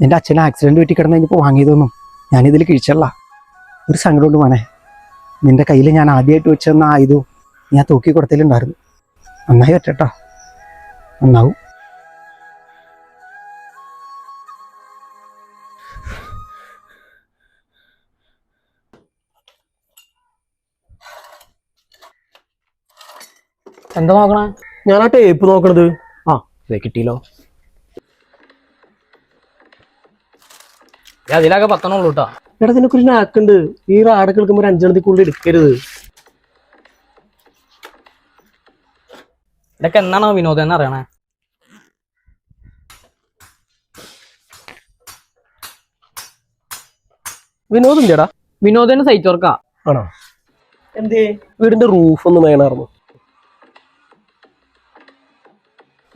നിന്റെ അച്ഛൻ ആക്സിഡന്റ് പറ്റി കിടന്ന് കഴിഞ്ഞപ്പോൾ വാങ്ങിയതൊന്നും ഞാനിതിൽ കിഴിച്ചല്ല. ഒരു സങ്കടമുണ്ട് മോനെ. നിന്റെ കയ്യിൽ ഞാൻ ആദ്യമായിട്ട് വെച്ചെന്ന ആയുധവും ഞാൻ തൂക്കി കൊടുത്തിലുണ്ടായിരുന്നു നന്നായി പറ്റട്ടോ. നന്നാവും. എന്താ നോക്കണേ? ഞാൻ ആ ടേപ്പ് നോക്കണത്. ആ ഇതേ കിട്ടിയല്ലോ. ഇത് അതിലൊക്കെ പത്തണുള്ളൂ കേട്ടോ എടാ ഇതിനെ കുറിച്ച് നാക്കുണ്ട് ഈ റാഡ് കേൾക്കുമ്പോ ഒരു അഞ്ചെണ്ണത്തിക്കുള്ളിൽ എടുക്കരുത്. ഇതൊക്കെ എന്നാണോ വിനോദം? എന്ന് അറിയണേ? വിനോദം ചേടാ വിനോദിന്റെ സൈറ്റ് വർക്കാ ആണോ? എന്തേ? വീടിന്റെ റൂഫ് ഒന്ന് വേണമായിരുന്നു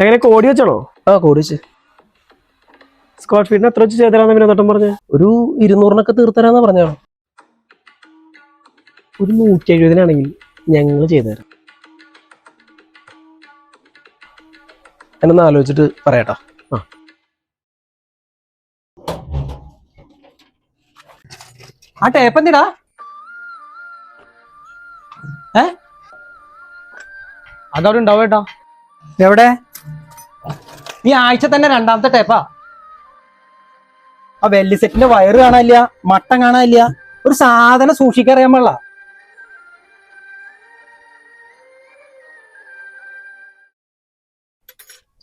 എങ്ങനെ കോടി വെച്ചാണോ ആ കോടി വെച്ച്. സ്ക്വാഡ് ഫീറ്റിന് എത്ര വെച്ച് ചെയ്തരാന്ന് പിന്നെ തൊട്ടം പറഞ്ഞ്? ഒരു ഇരുന്നൂറിനൊക്കെ തീർത്തരാന്ന് പറഞ്ഞോ. ഒരു നൂറ്റി എഴുപതിനാണെങ്കിൽ ഞങ്ങൾ ചെയ്തുതരാം എന്നൊന്ന് ആലോചിച്ചിട്ട് പറയാട്ടോ. ആ. ആ ടേപ്പ് എന്തിടാ? അതവിടെ ഉണ്ടാവും കേട്ടോ. എവിടെ? ഈ ആഴ്ച തന്നെ രണ്ടാമത്തെ ടേപ്പാ ആ വെല്ലി സെറ്റിന്റെ വയറ് കാണാനില്ല മട്ടം കാണാനില്ല ഒരു സാധനം സൂക്ഷിക്കറിയാൻ പാടില്ല.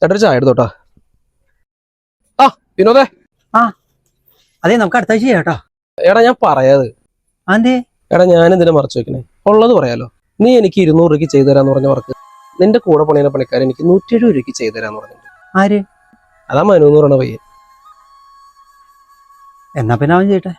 ചേട്ടാ ഒരു ചായ എടുത്തോട്ടാ. ആ വിനോദേ. അതെ നമുക്ക് അടുത്ത ആഴ്ച ചെയ്യാം കേട്ടോ. എടാ ഞാൻ പറയാത്. അതെ എടാ ഞാൻ എന്തിനാ മറച്ചു വെക്കണേ? ഉള്ളത് പറയാലോ. നീ എനിക്ക് ഇരുന്നൂറ് രൂപയ്ക്ക് ചെയ്തു തരാന്ന് പറഞ്ഞ വർക്ക്. നിന്റെ കൂടെ പണിയുന്ന പണിക്കാരൻ എനിക്ക് നൂറ്റി എഴുപത് രൂപയ്ക്ക് ചെയ്തു തരാന്ന് പറഞ്ഞു ആര്? അതാ മനു എന്ന് പറയണ പയ്യൻ. എന്നാ പിന്നെ അവൻ ചെയ്യട്ടെ.